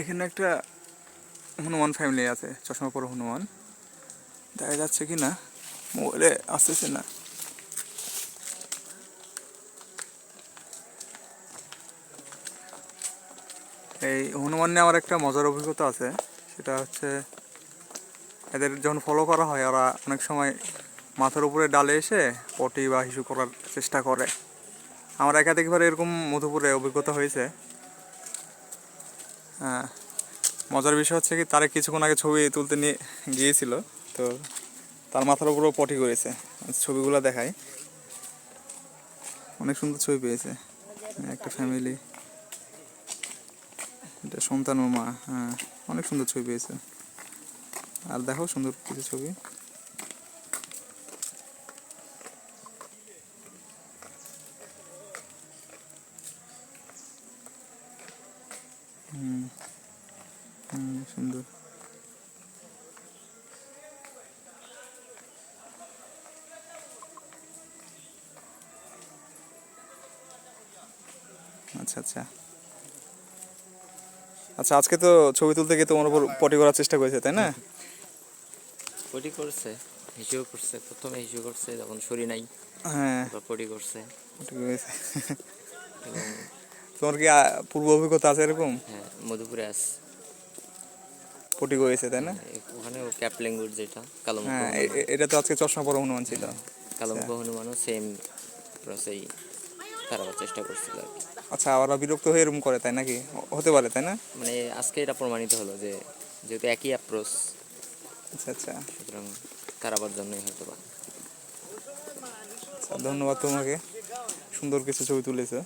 এখানে একটা হনুমান ফ্যামিলি আছে, চশমা পরা হনুমান। দেখা যাচ্ছে কি না, মোবাইলে আসতেছে না। এই হনুমান নিয়ে আমার একটা মজার অভিজ্ঞতা আছে, সেটা হচ্ছে এদের যখন ফলো করা হয়, ওরা অনেক সময় মাথার উপরে ডালে এসে পটি বা হিসু করার চেষ্টা করে। আমার একাধিকবার এরকম মধুপুরে অভিজ্ঞতা হয়েছে। হ্যাঁ মজার বিষয় হচ্ছে কি তারা কিছুক্ষণ আগে ছবি তুলতে নিয়ে গিয়েছিল, তো তার মাথার উপরেও পটি করেছে। ছবিগুলো দেখায় অনেক সুন্দর ছবি পেয়েছে। একটা ফ্যামিলি এটা সন্তান ও মা হ্যাঁ অনেক সুন্দর ছবি পেয়েছে। আর দেখো সুন্দর কিছু ছবি। হুম হুম সুন্দর। আচ্ছা আচ্ছা। আচ্ছা আজকে তো ছবি তুলতে গিয়ে তোমার উপর পটি করার চেষ্টা করেছে তাই না? পটি করছে হিসেও করছে প্রথমে হিসেও করছে যখন শরীর নাই হ্যাঁ। পটি করছে। পটি করেছে। তোমার কি পূর্ব অভিজ্ঞতা আছে এরকম? হ্যাঁ মধুপুরে আস পটি করেছে তাই না? ওখানেও ক্যাপ ল্যাঙ্গুয়েজ যেটা কালম্প হ্যাঁ এটা তো আজকে চশমা পরা হনুমান ছিল। কালম্প হনুমানও সেম সেই তারাবার চেষ্টা করছিল আর কি। আচ্ছা ওরা বিরক্ত হয়ে এরকম করে তাই নাকি? হতে পারে তাই না? মানে আজকে এটা প্রমাণিত হলো যে যেহেতু একই অ্যাপ্রোচ আচ্ছা আচ্ছা। সুতরাং তারাবার জন্যই হয়তো বা। আচ্ছা, ধন্যবাদ তোমাকে। সুন্দর কিছু ছবি তুলেছো।